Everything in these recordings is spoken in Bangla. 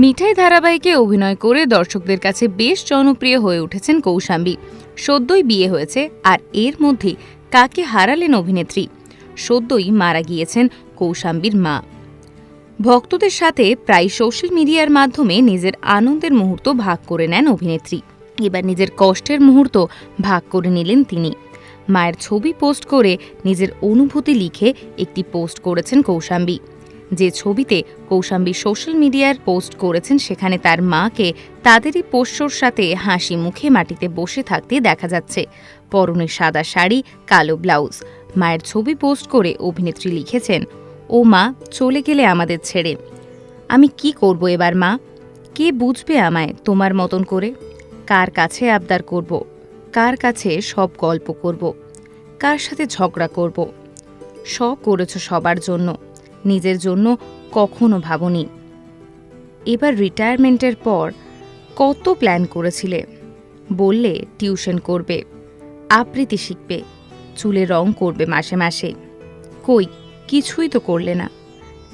মিঠাই ধারাবাহিকে অভিনয় করে দর্শকদের কাছে বেশ জনপ্রিয় হয়ে উঠেছেন কৌশাম্বী। সদ্যই বিয়ে হয়েছে আর এর মধ্যে কাকে হারালেন অভিনেত্রী? সদ্যই মারা গিয়েছেন কৌশাম্বীর মা। ভক্তদের সাথে প্রায় সোশ্যাল মিডিয়ার মাধ্যমে নিজের আনন্দের মুহূর্ত ভাগ করে নেন অভিনেত্রী। এবার নিজের কষ্টের মুহূর্ত ভাগ করে নিলেন তিনি। মায়ের ছবি পোস্ট করে নিজের অনুভূতি লিখে একটি পোস্ট করেছেন কৌশাম্বী। যে ছবিতে কৌশাম্বী সোশ্যাল মিডিয়ার পোস্ট করেছেন, সেখানে তার মাকে তাদেরই পোষ্যর সাথে হাসি মুখে মাটিতে বসে থাকতে দেখা যাচ্ছে। পরনে সাদা শাড়ি, কালো ব্লাউজ। মায়ের ছবি পোস্ট করে অভিনেত্রী লিখেছেন, ও মা, চলে গেলে আমাদের ছেড়ে। আমি কি করব এবার মা? কে বুঝবে আমায় তোমার মতন করে? কার কাছে আবদার করব? কার কাছে সব গল্প করব? কার সাথে ঝগড়া করব? সব করেছ সবার জন্য। নিজের জন্য কখনো ভাবনি। এবার রিটায়ারমেন্টের পর কত প্ল্যান করেছিলে? বললে টিউশন করবে, আবৃত্তি শিখবে চুলে রং করবে মাসে মাসে। কই, কিছুই তো করলে না।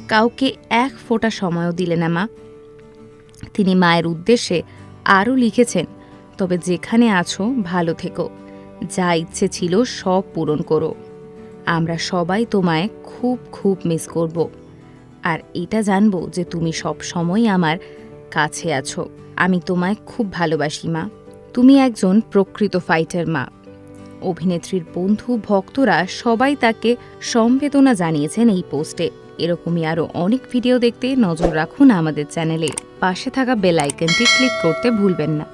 কাউকে এক ফোঁটা সময়ও দিলে না মা। তিনি মায়ের উদ্দেশ্যে আরও লিখেছেন, তবে যেখানে আছো, ভালো থেকো। যা ইচ্ছে ছিল সব পূরণ করো। আমরা সবাই তোমায় খুব খুব মিস করব। আর এটা জানব যে তুমি সব সময় আমার কাছে আছো। আমি তোমায় খুব ভালোবাসি, মা। তুমি একজন প্রকৃত ফাইটার মা। অভিনেত্রীর বন্ধু, ভক্তরা সবাই তাকে সম্বেদনা জানিয়েছেন এই পোস্টে। এরকমই আরও অনেক ভিডিও দেখতে নজর রাখুন আমাদের চ্যানেলে। পাশে থাকা বেল আইকনটি ক্লিক করতে ভুলবেন না।